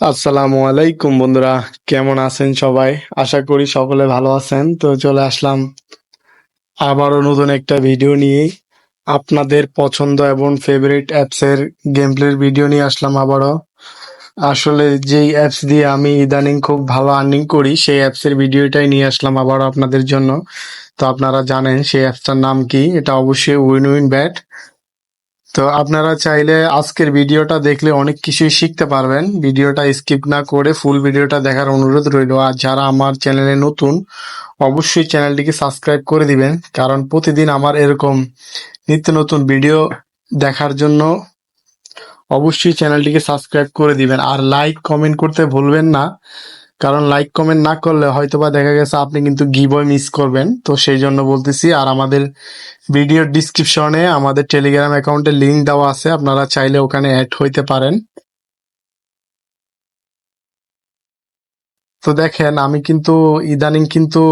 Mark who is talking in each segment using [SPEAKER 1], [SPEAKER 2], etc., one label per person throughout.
[SPEAKER 1] আসসালামু আলাইকুম বন্ধুরা, কেমন আছেন সবাই? আশা করি সকলে ভালো আছেন। তো চলে আসলাম আবারও নতুন একটা ভিডিও নিয়ে। আপনাদের পছন্দ এবং ফেভারিট অ্যাপসের গেম প্লের ভিডিও নিয়ে আসলাম আবারও। আসলে যেই অ্যাপস দিয়ে আমি ইদানিং খুব ভালো আর্নিং করি, সেই অ্যাপসের ভিডিওটাই নিয়ে আসলাম আবারও আপনাদের জন্য। তো আপনারা জানেন সেই অ্যাপসটার নাম কি? এটা অবশ্যই উইন উইন ব্যাট তো আপনারা চাইলে আজকের ভিডিওটা দেখলে অনেক কিছুই শিখতে পারবেন। ভিডিওটা স্কিপ না করে ফুল ভিডিওটা দেখার অনুরোধ রইল। আর যারা আমার চ্যানেলে নতুন, অবশ্যই চ্যানেলটিকে সাবস্ক্রাইব করে দিবেন। কারণ প্রতিদিন আমার এরকম নিত্য নতুন ভিডিও দেখার জন্য অবশ্যই চ্যানেলটিকে সাবস্ক্রাইব করে দিবেন। আর লাইক, কমেন্ট করতে ভুলবেন না। কারণ লাইক কমেন্ট না করলে হয়তোবা দেখা গেছে আপনি কিন্তু গিবয় মিস করবেন। তো সেই জন্য বলতেছি, আর আমাদের ভিডিওর ডিসক্রিপশনে আমাদের টেলিগ্রাম অ্যাকাউন্টের লিঙ্ক দেওয়া আছে, আপনারা চাইলে ওখানে অ্যাড হইতে পারেন। তো দেখেন, আমি কিন্তু ইদানিং কিন্তু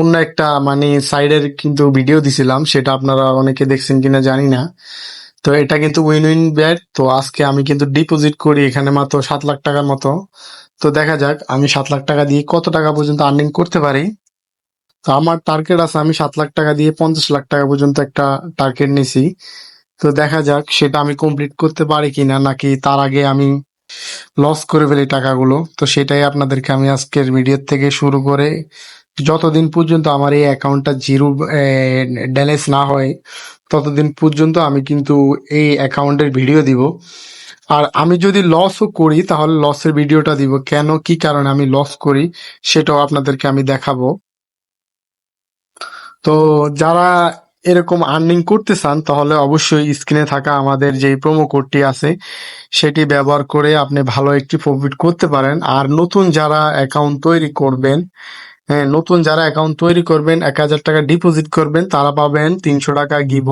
[SPEAKER 1] অন্য একটা মানে সাইডের কিন্তু ভিডিও দিছিলাম, সেটা আপনারা অনেকে দেখছেন কিনা জানি না। তো এটা কিন্তু উইন উইন ব্যাট তো আজকে আমি কিন্তু ডিপোজিট করি এখানে মাত্র সাত লাখ টাকার মতো। তো দেখা যাক, আমি সাত লাখ টাকা দিয়ে কত টাকা পর্যন্ত আর্নিং করতে পারি। তো আমার টার্গেট আছে, আমি সাত লাখ টাকা দিয়ে পঞ্চাশ লাখ টাকা পর্যন্ত একটা টার্গেট নিছি। তো দেখা যাক, সেটা আমি কমপ্লিট করতে পারি কিনা, নাকি তার আগে আমি লস করে ফেলি টাকাগুলো। তো সেটাই আপনাদেরকে আমি আজকের ভিডিও থেকে শুরু করে, যতদিন পর্যন্ত আমার এই অ্যাকাউন্টটা জিরো ড্যালেস না হয়, ততদিন পর্যন্ত আমি কিন্তু এই অ্যাকাউন্টের ভিডিও দিব। আর আমি যদি লসও করি, তাহলে লসের ভিডিওটা দিব। কেন, কি কারণে আমি লস করি, সেটাও আপনাদেরকে আমি দেখাবো। তো যারা এরকম আর্নিং করতে চান, তাহলে অবশ্যই স্ক্রিনে থাকা আমাদের যে প্রোমো কোডটি আছে, সেটি ব্যবহার করে আপনি ভালো একটি প্রফিট করতে পারেন। আর নতুন যারা অ্যাকাউন্ট তৈরি করবেন হ্যাঁ নতুন যারা অ্যাকাউন্ট তৈরি করবেন, এক হাজার টাকা ডিপোজিট করবেন, তারা পাবেন তিনশো টাকা গিভ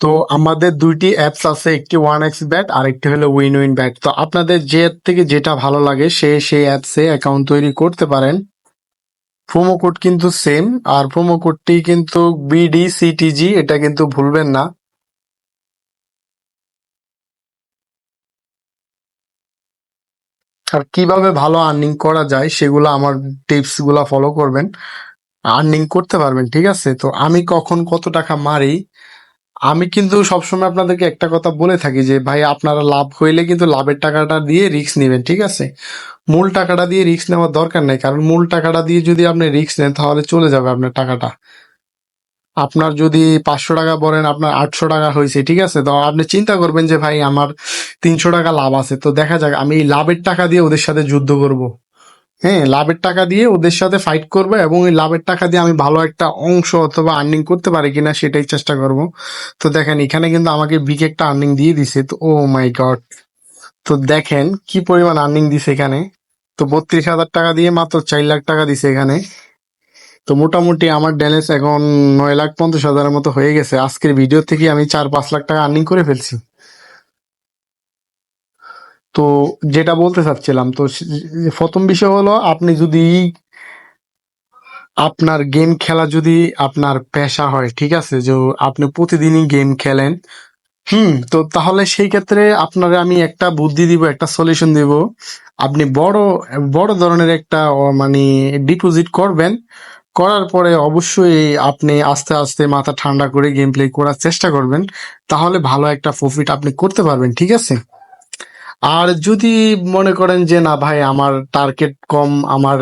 [SPEAKER 1] তো আমাদের দুইটি অ্যাপস আছে, একটি ওয়ান এক্স ব্যাট আর একটি হলো উইন উইন ব্যাট তো আপনাদের যে থেকে যেটা ভালো লাগে, সে সেই অ্যাপসে অ্যাকাউন্ট তৈরি করতে পারেন। প্রোমো কোড কিন্তু সেম আর প্রোমো কোডটি কিন্তু বিডি সিটিজি এটা কিন্তু ভুলবেন না। আর কীভাবে ভালো আর্নিং করা যায়, সেগুলো আমার টিপসগুলা ফলো করবেন। আর্নিং করতে পারবেন, ঠিক আছে? তো আমি কখন কত টাকা মারি আমি কিন্তু সবসময় আপনাদেরকে একটা কথা বলে থাকি যে, ভাই, আপনারা লাভ হইলে কিন্তু লাভের টাকাটা দিয়ে রিস্ক নেবেন, ঠিক আছে? মূল টাকাটা দিয়ে রিস্ক নেওয়ার দরকার নেই, কারণ মূল টাকাটা দিয়ে যদি আপনি রিস্ক নেন, তাহলে চলে যাবে আপনার টাকাটা। আপনার যদি পাঁচশো টাকা বলেন, আপনার আটশো টাকা হয়েছে ঠিক আছে? তো আপনি চিন্তা করবেন যে, ভাই, আমার তিনশো টাকা লাভ আছে। তো দেখা যাক, আমি লাভের টাকা দিয়ে ওদের সাথে যুদ্ধ করব। হ্যাঁ লাভের টাকা দিয়ে ওদের সাথে ফাইট করব এবং এই লাভের টাকা দিয়ে আমি ভালো একটা অংশ অথবা আর্নিং করতে পারি কিনা সেটাই চেষ্টা করব। তো দেখেন, এখানে কিন্তু আমাকে বিগ একটা আর্নিং দিয়ে দিছে, তো ও মাই গড তো দেখেন, কি পরিমাণ আর্নিং দিছে এখানে? তো বত্রিশ হাজার টাকা দিয়ে মাত্র চার লাখ টাকা দিছে এখানে। তো মোটামুটি আমার ব্যালেন্স এখন নয় লাখ পঞ্চাশ হাজারের মতো হয়ে গেছে। আজকের ভিডিও থেকে আমি চার পাঁচ লাখ টাকা আর্নিং করে ফেলছি। তো যেটা বলতে চাচ্ছিলাম, তো প্রথম বিষয় হলো আপনি যদি আপনার গেম খেলা যদি আপনার পেশা হয়, ঠিক আছে? যে আপনি প্রতিদিনই গেম খেলেন, হুম, তো তাহলে সেই ক্ষেত্রে আপনারা আমি একটা বুদ্ধি দিব, একটা সলিউশন দিব। আপনি বড় বড় ধরনের একটা মানে ডিপোজিট করবেন। করার পরে অবশ্যই আপনি আস্তে আস্তে মাথা ঠান্ডা করে গেম প্লে করার চেষ্টা করবেন। তাহলে ভালো একটা প্রফিট আপনি করতে পারবেন, ঠিক আছে? আর যদি মনে করেন যে, না ভাই, আমার টার্গেট কম, আমার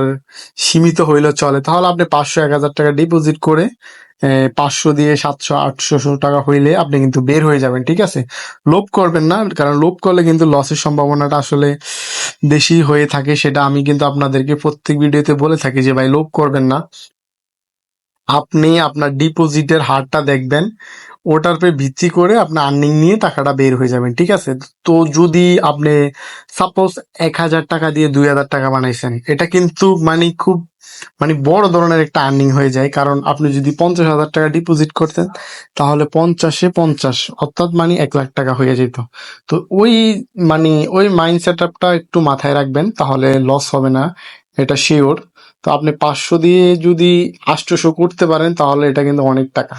[SPEAKER 1] সীমিত হইলেও চলে, তাহলে আপনি পাঁচশো, এক হাজার টাকা ডিপোজিট করে পাঁচশো দিয়ে সাতশো, আটশো টাকা হইলে আপনি কিন্তু বের হয়ে যাবেন, ঠিক আছে? লোভ করবেন না, কারণ লোভ করলে কিন্তু লসের সম্ভাবনাটা আসলে বেশি হয়ে থাকে, সেটা আমি কিন্তু আপনাদেরকে প্রত্যেক ভিডিওতে বলে থাকি যে, ভাই, লোভ করবেন না। আপনি আপনার ডিপোজিটের হারটা দেখবেন ওটার উপরে ভিত্তি করে আপনার আর্নিং নিয়ে টাকাটা বের হয়ে যাবেন, ঠিক আছে? তো যদি আপনি সাপোজ এক হাজার টাকা দিয়ে দুই হাজার টাকা বানাইছেন, এটা কিন্তু মানে খুব মানে বড় ধরনের একটা আর্নিং হয়ে যায়। কারণ আপনি যদি পঞ্চাশ হাজার টাকা ডিপোজিট করতেন, তাহলে পঞ্চাশে পঞ্চাশ, অর্থাৎ মানে এক লাখ টাকা হয়ে যেত। তো ওই মানে ওই মাইন্ড সেট আপটা একটু মাথায় রাখবেন, তাহলে লস হবে না, এটা শিওর তো আপনি পাঁচশো দিয়ে যদি আটশোশো করতে পারেন, তাহলে এটা কিন্তু অনেক টাকা।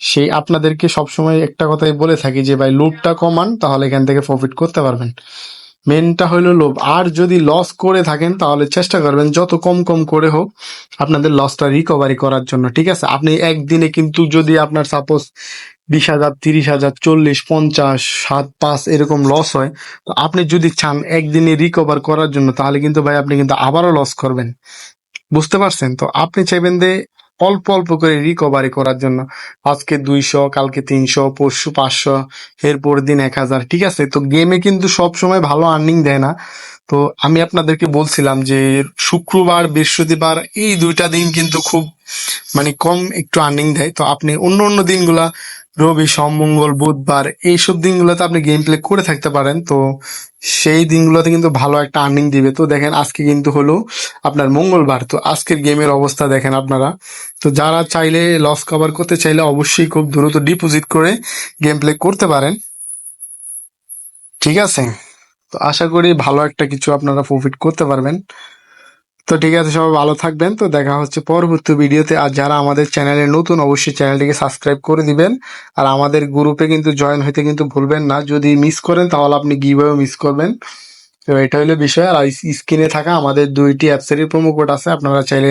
[SPEAKER 1] সেই আপনাদেরকে সবসময় একটা কথাই বলে থাকি যে, ভাই, লোভটা কমান, তাহলে এখান থেকে প্রফিট করতে পারবেন। মেনটা হইল লোভ। আর যদি লস করে থাকেন, তাহলে চেষ্টা করবেন যত কম কম করে হোক আপনাদের লসটা রিকভারি করার জন্য, ঠিক আছে? আপনি একদিনে কিন্তু যদি আপনার সাপোজ বিশ হাজার, তিরিশ হাজার, চল্লিশ, পঞ্চাশ, সাত, পাঁচ এরকম লস হয়, তো আপনি যদি চান একদিনে রিকভার করার জন্য, তাহলে কিন্তু ভাই আপনি কিন্তু আবারও লস করবেন। বুঝতে পারছেন? তো আপনি চাইবেন যে অল্প অল্প করে রিকভারি করার জন্য। আজকে দুইশো, কালকে তিনশো, পরশু পাঁচশো এরপর দিন এক হাজার। ঠিক আছে? তো গেমে কিন্তু সব সময় ভালো আর্নিং দেয় না। তো আমি আপনাদেরকে বলছিলাম যে শুক্রবার, বৃহস্পতিবার এই দুইটা দিন কিন্তু খুব মানে কম একটু আর্নিং দেয়। তো আপনি অন্য অন্য দিনগুলা, রবি, সোম, মঙ্গল, বুধবার এইসব দিনগুলোতে আপনি গেম প্লে করে থাকতে পারেন। তো সেই দিনগুলোতে কিন্তু ভালো একটা আর্নিং দিবে। তো দেখেন আজকে কিন্তু হলো আপনার মঙ্গলবার। তো আজকের গেমের অবস্থা দেখেন আপনারা। তো যারা চাইলে লস কভার করতে চাইলে অবশ্যই খুব দ্রুত ডিপোজিট করে গেম প্লে করতে পারেন। ঠিক আছে? তো আশা করি ভালো একটা কিছু আপনারা প্রফিট করতে পারবেন। তো ঠিক আছে, সবাই ভালো থাকবেন। তো দেখা হচ্ছে পরবর্তী ভিডিওতে। আর যারা আমাদের চ্যানেলে নতুন, অবশ্যই চ্যানেলটিকে সাবস্ক্রাইব করে দিবেন। আর আমাদের গ্রুপে কিন্তু জয়েন হইতে কিন্তু ভুলবেন না। যদি মিস করেন, তাহলে আপনি গিভওয়ে মিস করবেন। তো এটা হলো বিষয়। আর স্ক্রিনে থাকা আমাদের দুইটি অ্যাপসেরই প্রোমো কোড আছে। আপনারা চাইলে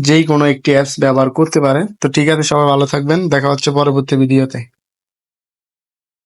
[SPEAKER 1] যেই কোনো একটি অ্যাপস ব্যবহার করতে পারেন। তো ঠিক আছে, সবাই ভালো থাকবেন। দেখা হচ্ছে পরবর্তী ভিডিওতে।